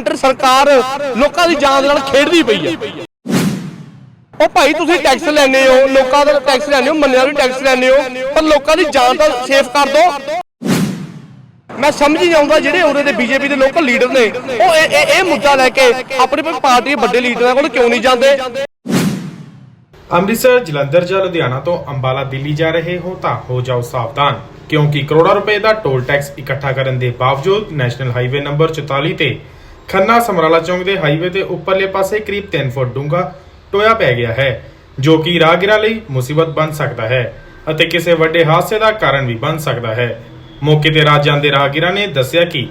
Centre ਸਰਕਾਰ ਲੋਕਾਂ ਦੀ ਜਾਨ ਦੇ ਨਾਲ ਖੇਡਦੀ ਪਈ ਆ। ਉਹ ਭਾਈ ਤੁਸੀਂ ਟੈਕਸ ਲੈਣੇ ਹੋ, ਲੋਕਾਂ ਦਾ ਟੈਕਸ ਲੈਣੇ ਹੋ ਮੰਨਿਆ ਵੀ ਟੈਕਸ ਲੈਣੇ ਹੋ, ਪਰ ਲੋਕਾਂ ਦੀ ਜਾਨ ਤਾਂ ਸੇਫ ਕਰ ਦਿਓ ਮੈਂ ਸਮਝ ਨਹੀਂ ਆਉਂਦਾ ਜਿਹੜੇ ਉਰੇ ਦੇ ਬੀਜੇਪੀ ਦੇ ਲੋਕਲ ਲੀਡਰ ਨੇ, ਉਹ ਇਹ ਇਹ- ਮੁੱਦਾ ਲੈ ਕੇ ਆਪਣੀ ਪਾਰਟੀ ਦੇ ਵੱਡੇ ਲੀਡਰਾਂ ਕੋਲ ਕਿਉਂ ਨਹੀਂ ਜਾਂਦੇ? ਅੰਮ੍ਰਿਤਸਰ, ਜਲੰਧਰ ਜਾਂ ਲੁਧਿਆਣਾ ਤੋਂ ਅੰਬਾਲਾ, ਦਿੱਲੀ ਜਾ ਰਹੇ ਹੋ ਤਾਂ ਹੋ ਜਾਓ ਸਾਵਧਾਨ, ਕਿਉਂਕਿ ਕਰੋੜਾਂ ਰੁਪਏ ਦਾ ਟੋਲ ਟੈਕਸ ਇਕੱਠਾ ਕਰਨ ਦੇ ਬਾਵਜੂਦ ਨੈਸ਼ਨਲ ਹਾਈਵੇ ਨੰਬਰ 44 ਤੇ ਖੰਨਾ ਸਮਰਾਲਾ ਚੌਂਕ ਦੇ ਹਾਈਵੇ ਦੇ ਉੱਪਰਲੇ ਪਾਸੇ ਕਰੀਬ 3 ਫੁੱਟ ਡੂੰਘਾ ਟੋਇਆ ਪੈ ਗਿਆ ਹੈ, ਜੋ ਕਿ ਰਾਹਗੀਰਾਂ ਲਈ ਮੁਸੀਬਤ ਬਣ ਸਕਦਾ ਹੈ ਅਤੇ ਕਿਸੇ ਵੱਡੇ ਹਾਦਸੇ ਦਾ ਕਾਰਨ ਵੀ ਬਣ ਸਕਦਾ ਹੈ। ਮੌਕੇ ਤੇ ਰਾਹ ਜਾਂਦੇ ਰਾਹਗੀਰਾਂ ਨੇ ਦੱਸਿਆ ਕਿ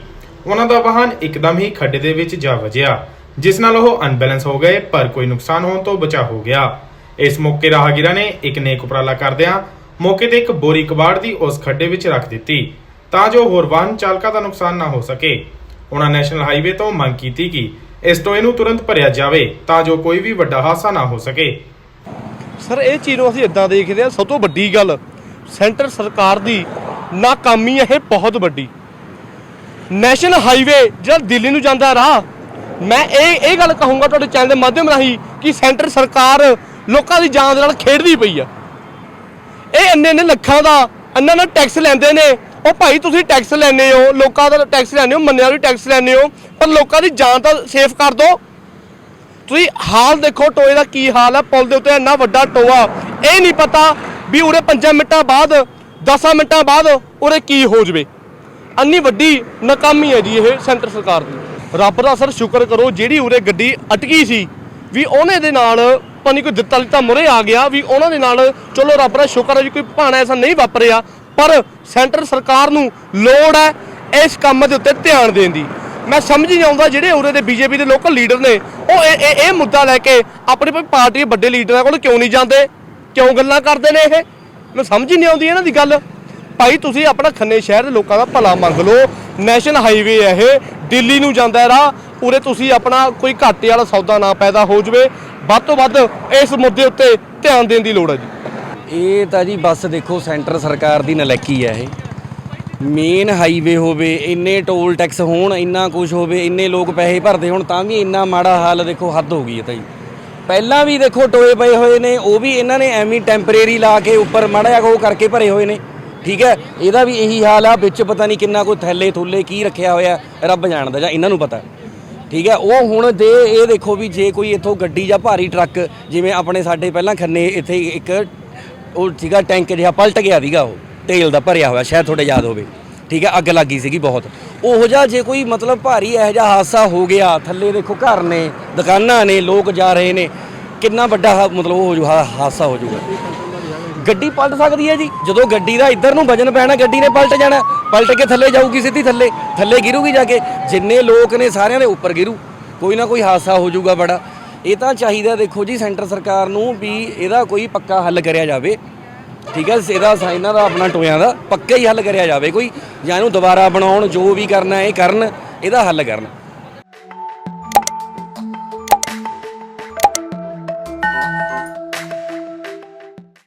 ਉਹਨਾਂ ਦਾ ਵਾਹਨ ਇੱਕਦਮ ਹੀ ਖੱਡੇ ਦੇ ਵਿੱਚ ਜਾ ਵੱਜਿਆ, ਜਿਸ ਨਾਲ ਉਹ ਅਨਬੈਲੈਂਸ ਹੋ ਗਏ, ਪਰ ਕੋਈ ਨੁਕਸਾਨ ਹੋਣ ਤੋਂ ਬਚਾ ਹੋ ਗਿਆ। ਇਸ ਮੌਕੇ ਰਾਹਗੀਰਾਂ ਨੇ ਇੱਕ ਨੇਕ ਉਪਰਾਲਾ ਕਰਦਿਆਂ ਮੌਕੇ ਤੇ ਇੱਕ ਬੋਰੀ ਕਬਾੜ ਦੀ ਉਸ ਖੱਡੇ ਵਿੱਚ ਰੱਖ ਦਿੱਤੀ, ਤਾਂ ਜੋ ਹੋਰ ਵਾਹਨ ਚਾਲਕਾਂ ਦਾ ਨੁਕਸਾਨ ਨਾ ਹੋ ਸਕੇ। ਉਹਨਾਂ ਨੈਸ਼ਨਲ ਹਾਈਵੇ ਤੋਂ ਮੰਗ ਕੀਤੀ ਕਿ ਇਸ ਟੋਏ ਨੂੰ ਤੁਰੰਤ ਭਰਿਆ ਜਾਵੇ ਤਾਂ ਜੋ ਕੋਈ ਵੀ ਵੱਡਾ ਹਾਦਸਾ ਨਾ ਹੋ ਸਕੇ। ਸਰ, ਇਹ ਚੀਜ਼ ਨੂੰ ਅਸੀਂ ਇਦਾਂ ਦੇਖਦੇ ਹਾਂ, ਸਭ ਤੋਂ ਵੱਡੀ ਗੱਲ, ਸੈਂਟਰ ਸਰਕਾਰ ਦੀ ਨਾਕਾਮੀ ਇਹ ਬਹੁਤ ਵੱਡੀ। ਨੈਸ਼ਨਲ ਹਾਈਵੇ, ਜਿਹੜਾ ਦਿੱਲੀ ਨੂੰ ਜਾਂਦਾ ਰਾਹ, ਮੈਂ ਇਹ ਇਹ ਗੱਲ ਕਹੂੰਗਾ ਤੁਹਾਡੇ ਚੈਨਲ ਦੇ ਮਾਧਿਅਮ ਰਾਹੀਂ ਕਿ ਸੈਂਟਰ ਸਰਕਾਰ ਲੋਕਾਂ ਦੀ ਜਾਨ ਦੇ ਨਾਲ ਖੇਡਦੀ ਪਈ ਆ। ਇਹ ਇੰਨੇ ਇੰਨੇ ਲੱਖਾਂ ਦਾ ਇੰਨਾ ਨਾਲ ਟੈਕਸ ਲੈਂਦੇ ਨੇ ਉਹ ਭਾਈ ਤੁਸੀਂ ਟੈਕਸ ਲੈਣੇ ਹੋ, ਲੋਕਾਂ ਦਾ ਟੈਕਸ ਲੈਣੇ ਹੋ, ਮੰਨਿਆ ਵੀ ਟੈਕਸ ਲੈਣੇ ਹੋ, ਪਰ ਲੋਕਾਂ ਦੀ ਜਾਨ ਤਾਂ ਸੇਫ ਕਰ ਦਿਓ ਤੁਸੀਂ ਹਾਲ ਦੇਖੋ, ਟੋਏ ਦਾ ਕੀ ਹਾਲ ਹੈ ਪੁਲ ਦੇ ਉੱਤੇ ਇੰਨਾ ਵੱਡਾ ਟੋਆ। ਇਹ ਨਹੀਂ ਪਤਾ ਵੀ ਉਰੇ 5 ਮਿੰਟਾਂ ਬਾਅਦ 10 ਮਿੰਟਾਂ ਬਾਅਦ ਉਰੇ ਕੀ ਹੋ ਜਵੇ। ਅੰਨੀ ਵੱਡੀ ਨਾਕਾਮੀ ਹੈ ਜੀ ਇਹ ਸੈਂਟਰ ਸਰਕਾਰ ਦੀ। ਰੱਬ ਦਾ ਸਰ ਸ਼ੁਕਰ ਕਰੋ, ਜਿਹੜੀ ਉਰੇ ਗੱਡੀ ਅਟਕੀ ਸੀ, ਵੀ ਉਹਨੇ ਦੇ ਨਾਲ ਪਾਣੀ ਕੋਈ ਦਿੱਤਾ ਲਿੱਤਾ ਮੁਰੇ ਆ ਗਿਆ, ਵੀ ਉਹਨਾਂ ਦੇ ਨਾਲ ਚਲੋ ਰੱਬ ਦਾ ਸ਼ੁਕਰ ਹੈ ਜੀ ਕੋਈ ਭਾਣਾ ਐਸਾ ਨਹੀਂ ਵਾਪਰਿਆ। ਪਰ ਸੈਂਟਰ ਸਰਕਾਰ ਨੂੰ ਲੋੜ ਹੈ ਇਸ ਕੰਮ ਦੇ ਉੱਤੇ ਧਿਆਨ ਦੇਣ ਦੀ। ਮੈਂ ਸਮਝ ਨਹੀਂ ਆਉਂਦਾ ਜਿਹੜੇ ਉਰੇ ਦੇ ਬੀਜੇਪੀ ਦੇ ਲੋਕਲ ਲੀਡਰ ਨੇ, ਉਹ ਇਹ ਇਹ- ਇਹ ਮੁੱਦਾ ਲੈ ਕੇ ਆਪਣੀ ਪਾਰਟੀ ਦੇ ਵੱਡੇ ਲੀਡਰਾਂ ਕੋਲ ਕਿਉਂ ਨਹੀਂ ਜਾਂਦੇ? ਕਿਉਂ ਗੱਲਾਂ ਕਰਦੇ ਨੇ ਇਹ? ਮੈਂ ਸਮਝ ਹੀ ਨਹੀਂ ਆਉਂਦੀ ਇਹਨਾਂ ਦੀ ਗੱਲ। ਭਾਈ, ਤੁਸੀਂ ਆਪਣਾ ਖੰਨੇ ਸ਼ਹਿਰ ਦੇ ਲੋਕਾਂ ਦਾ ਭਲਾ ਮੰਗ ਲਓ। ਨੈਸ਼ਨਲ ਹਾਈਵੇ ਹੈ ਇਹ। ਦਿੱਲੀ ਨੂੰ ਜਾਂਦਾ ਰਾਹ ਉਰੇ ਤੁਸੀਂ ਆਪਣਾ ਕੋਈ ਘਾਟੇ ਵਾਲਾ ਸੌਦਾ ਨਾ ਪੈਦਾ ਹੋ ਜਵੇ। ਵੱਧ ਤੋਂ ਵੱਧ ਇਸ ਮੁੱਦੇ ਉੱਤੇ ਧਿਆਨ ਦੇਣ ਦੀ ਲੋੜ ਹੈ ਜੀ। ਇਹ ਤਾਂ ਜੀ ਬੱਸ ਦੇਖੋ ਸੈਂਟਰ ਸਰਕਾਰ ਦੀ ਨਲੈਕੀ ਹੈ ਇਹ। ਮੇਨ ਹਾਈਵੇ ਹੋਵੇ, ਇੰਨੇ ਟੋਲ ਟੈਕਸ ਹੋਣ, ਇੰਨਾ ਕੁਝ ਹੋਵੇ, ਇੰਨੇ ਲੋਕ ਪੈਸੇ ਭਰਦੇ ਹੋਣ, ਤਾਂ ਵੀ ਇੰਨਾ ਮਾੜਾ ਹਾਲ ਦੇਖੋ ਹੱਦ ਹੋ ਗਈ ਹੈ ਤਾਂ ਜੀ। ਪਹਿਲਾਂ ਵੀ ਦੇਖੋ ਟੋਏ ਪਏ ਹੋਏ ਨੇ, ਉਹ ਵੀ ਇਹਨਾਂ ਨੇ ਐਵੇਂ ਟੈਂਪਰੇਰੀ ਲਾ ਕੇ ਉੱਪਰ ਮਾੜਾ ਜਿਹਾ ਉਹ ਕਰਕੇ ਭਰੇ ਹੋਏ ਨੇ। ਠੀਕ ਹੈ, ਇਹਦਾ ਵੀ ਇਹੀ ਹਾਲ ਆ, ਵਿੱਚ ਪਤਾ ਨਹੀਂ ਕਿੰਨਾ ਕੋਈ ਥੈਲੇ ਥੁੱਲੇ ਕੀ ਰੱਖਿਆ ਹੋਇਆ, ਰੱਬ ਜਾਣਦਾ ਜਾਂ ਇਹਨਾਂ ਨੂੰ ਪਤਾ। ਠੀਕ ਹੈ, ਉਹ ਹੁਣ ਦੇ ਇਹ ਦੇਖੋ ਵੀ ਜੇ ਕੋਈ ਇੱਥੋਂ ਗੱਡੀ ਜਾਂ ਭਾਰੀ ਟਰੱਕ, ਜਿਵੇਂ ਆਪਣੇ ਸਾਡੇ ਪਹਿਲਾਂ ਖੰਨੇ ਇੱਥੇ ਇੱਕ ਉਹ ਸੀਗਾ ਟੈਂਕ ਜਿਹਾ, ਪਲਟ ਗਿਆ ਸੀਗਾ ਉਹ, ਤੇਲ ਦਾ ਭਰਿਆ ਹੋਇਆ, ਸ਼ਾਇਦ ਤੁਹਾਡੇ ਯਾਦ ਹੋਵੇ। ਠੀਕ ਹੈ, ਅੱਗ ਲੱਗੀ ਸੀਗੀ ਬਹੁਤ। ਉਹੋ ਜਿਹਾ ਜੇ ਕੋਈ ਮਤਲਬ ਭਾਰੀ ਇਹੋ ਜਿਹਾ ਹਾਦਸਾ ਹੋ ਗਿਆ, ਥੱਲੇ ਦੇਖੋ ਘਰ ਨੇ, ਦੁਕਾਨਾਂ ਨੇ, ਲੋਕ ਜਾ ਰਹੇ ਨੇ, ਕਿੰਨਾ ਵੱਡਾ ਹਾ- ਮਤਲਬ ਉਹ ਹੋ ਜੂ, ਹਾ- ਹਾਦਸਾ ਹੋ ਜਾਊਗਾ ਗੱਡੀ ਪਲਟ ਸਕਦੀ ਹੈ ਜੀ। ਜਦੋਂ ਗੱਡੀ ਦਾ ਇੱਧਰ ਨੂੰ ਵਜਨ ਪੈਣਾ, ਗੱਡੀ ਨੇ ਪਲਟ ਜਾਣਾ, ਪਲਟ ਕੇ ਥੱਲੇ ਜਾਊਗੀ ਸਿੱਧੀ ਥੱਲੇ ਥੱਲੇ ਗਿਰੂਗੀ ਜਾ ਕੇ। ਜਿੰਨੇ ਲੋਕ ਨੇ ਸਾਰਿਆਂ ਦੇ ਉੱਪਰ ਗਿਰੂ। ਕੋਈ ਨਾ ਕੋਈ ਹਾਦਸਾ ਹੋ ਜਾਊਗਾ ਬੜਾ। ਇਹ ਤਾਂ ਚਾਹੀਦਾ ਦੇਖੋ ਜੀ ਸੈਂਟਰ ਸਰਕਾਰ ਨੂੰ ਵੀ ਇਹਦਾ ਕੋਈ ਪੱਕਾ ਹੱਲ ਕਰਿਆ ਜਾਵੇ। ਠੀਕ ਹੈ, ਇਹਦਾ ਇਹਨਾਂ ਦਾ ਆਪਣਾ ਟੋਇਆਂ ਦਾ ਪੱਕਾ ਹੀ ਹੱਲ ਕਰਿਆ ਜਾਵੇ ਕੋਈ, ਜਾਂ ਇਹਨੂੰ ਦੁਬਾਰਾ ਬਣਾਉਣ ਜੋ ਵੀ ਕਰਨਾ ਇਹ ਕਰਨ, ਇਹਦਾ ਹੱਲ ਕਰਨ।